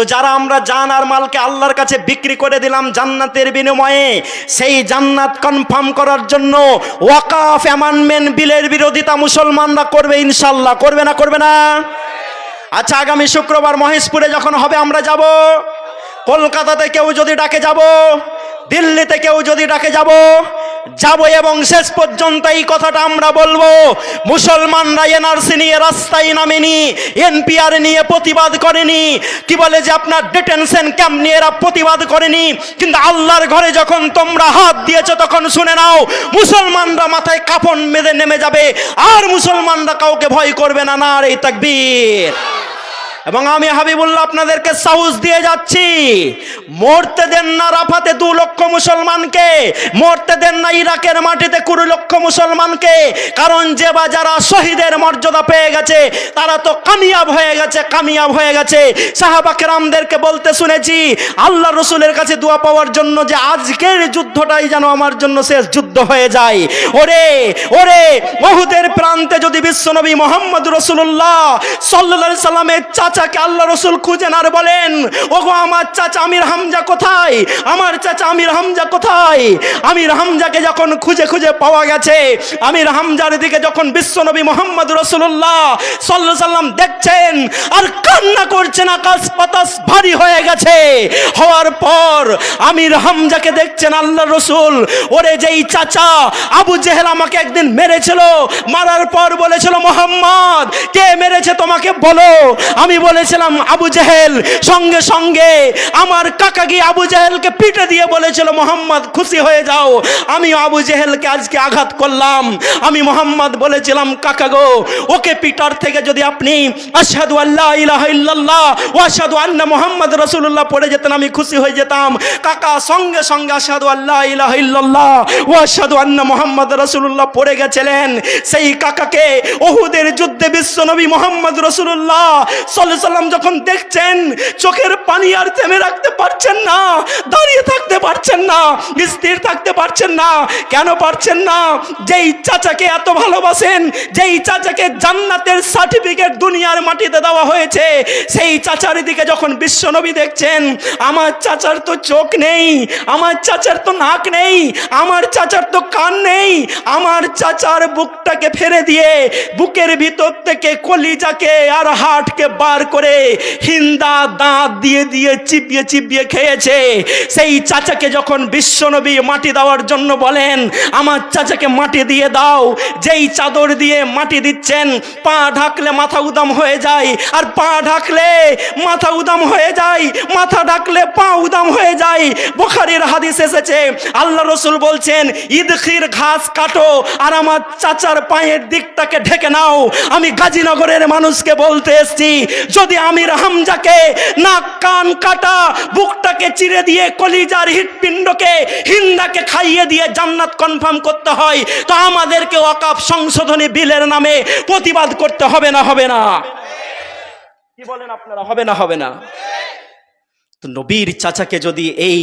তো যারা আমরা জান আর মালকে আল্লাহর কাছে বিক্রি করে দিলাম জান্নাতের বিনিময়ে, সেই জান্নাত কনফার্ম করার জন্য ওয়াকাফ অ্যামান্ডমেন্ট বিলের বিরোধিতা মুসলমানরা করবে ইনশাল্লাহ। করবে না করবে না? আচ্ছা আগামী শুক্রবার মহেশপুরে যখন হবে, আমরা যাব। কলকাতাতে কেউ যদি ডাকে, যাব। দিল্লিতে কেউ যদি ডাকে, যাব। যাব এবং শেষ পর্যন্ত এই কথাটা আমরা বলব। মুসলমানরা এনআরসি নিয়ে রাস্তায় নামেনি, এনপিআর নিয়ে প্রতিবাদ করেনি। কি বলে যে আপনার ডিটেনশন ক্যাম্প নিয়ে এরা প্রতিবাদ করেনি? কিন্তু আল্লাহর ঘরে যখন তোমরা হাত দিয়েছ তখন শুনে নাও, মুসলমানরা মাথায় কাফন মেঁধে নেমে যাবে। আর মুসলমানরা কাউকে ভয় করবে না না আর এই তাকবীর। এবং আমি হাবিবুল্লাহ আপনাদেরকে সাহস দিয়ে যাচ্ছি। মরতে দেন না রাফাতে দু লক্ষ মুসলমানকে, মরতে দেন না ইরাকের মাটিতে কুড়ি লক্ষ মুসলমানকে, কারণ যে বা যারা শহীদের মর্যাদা পেয়ে গেছে, তারা তো কামিয়াব হয়ে গেছে, কামিয়াব হয়ে গেছে। সাহাবাকেরামদেরকে বলতে শুনেছি, আল্লাহ রসুলের কাছে দোয়া পাওয়ার জন্য যে আজকের যুদ্ধটাই যেন আমার জন্য শেষ যুদ্ধ হয়ে যায়। ওরে ওরে বহুদের প্রান্তে যদি বিশ্বনবী মোহাম্মদ রসুল্লাহ সাল্লা সাল্লামের চাচাকে আল্লাহ রসুল খুঁজেন আর বলেন, ওগো, আমার চাচা আমির হামজা কোথায়? আমার চাচা আমির হামজা কোথায়? আমির হামজাকে যখন খুঁজে খুঁজে পাওয়া গেছে, আমির হামজার দিকে যখন বিশ্বনবী মোহাম্মদ রসুল্লাহ সাল্লাহ সাল্লাম দেখছেন, আর কান্না করছেন, আকাশ বাতাস ভারী হয়ে গেছে। হওয়ার পর আমির হামজাকে দেখছেন, আল্লাহ রসুল, ওরে যেই চাচা আবু জেহেল আমাকে একদিন মেরেছিল, মারার পর বলেছিল, মোহাম্মদ, কে মেরেছে তোমাকে বলো, আমি বলেছিলাম, আবু জেহেল, সঙ্গে সঙ্গে আমার কাকা গিয়ে আবু জেহেলকে পিটে দিয়ে বলেছিল, মোহাম্মদ, খুশি হয়ে যাও। আমি আবু জেহেলকে আজকে আঘাত করলাম। আমি মোহাম্মদ বলেছিলাম, কাকা গো, ওকে পিটার থেকে যদি আপনি আশহাদু আল্লাহ ইল্লাল্লাহ ও আশহাদু আন্না মোহাম্মদ রাসূলুল্লাহ পড়ে যেতেন, আমি খুশি হয়ে যেতাম। কাকা, সঙ্গে সঙ্গে আশহাদু আল্লাহ ইল্লাল্লাহ ও আশহাদু আন্না মোহাম্মদ রসুল্লাহ পড়ে গেছিলেন। সেই কাকাকে ওহুদের যুদ্ধে বিশ্বনবী মোহাম্মদ রাসূলুল্লাহ সাল্লাল্লাহু সাল্লাম যখন দেখছেন, চোখের পানি আর থেমে রাখতে পারছেন না, দাঁড়িয়ে থাকতে পারছেন না, স্থির থাকতে পারছেন না, কেন পারছেন না? যেই চাচাকে এত ভালোবাসেন, যেই চাচাকে জান্নাতের সার্টিফিকেট দুনিয়ার মাটিতে দেওয়া হয়েছে, সেই চাচার দিকে যখন বিশ্বনবী দেখছেন, আমার চাচার তো চোখ নেই, আমার চাচার তো নাক নেই, আমার চাচার তো কান নেই, আমার চাচার বুকটাকে ফেরে দিয়ে, বুকের ভিতর থেকে কলিজাকে আর হাটকে বার করে হিন্দা দাঁত দিয়ে দিয়ে চিপিয়ে চিপিয়ে খেয়েছে। সেই চাচাকে যখন বিশ্বনবী মাটি দেওয়ার জন্য বলেন, আমার চাচাকে মাটি দিয়ে দাও, যেই চাদর দিয়ে মাটি দিচ্ছেন, পা ঢাকলে মাথা উদাম হয়ে যায়, আর পা ঢাকলে মাথা উদাম হয়ে যায়, মাথা ঢাকলে পা উদাম হয়ে যায়। বোখারির হাদিস এসেছে, আল্লাহ রসুল বলছেন ঈদখির ঘাস কাটো, আর আমার চাচার পায়ের দিকটাকে ঢেকে নাও। আমি গাজীনগরের মানুষকে বলতে এসছি যদি আমির হামজাকে নাক, কান, কাটা, বুকটাকে চিরে দিয়ে কলিজার হৃৎপিণ্ডকে হিন্দাকে খাইয়ে দিয়ে জান্নাত কনফার্ম করতে হয়, তো আমাদেরকে অকাপ সংশোধনী বিলের নামে প্রতিবাদ করতে হবে না হবে না? কি বলেন আপনারা, হবে না হবে না? তো নবীর চাচাকে যদি এই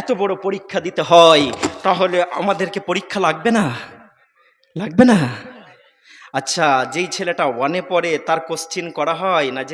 এত বড় পরীক্ষা দিতে হয়, তাহলে আমাদেরকে পরীক্ষা লাগবে না? লাগবে না? আচ্ছা যেই ছেলেটা ওয়ানে পড়ে তার কোশ্চিন করা হয় না যে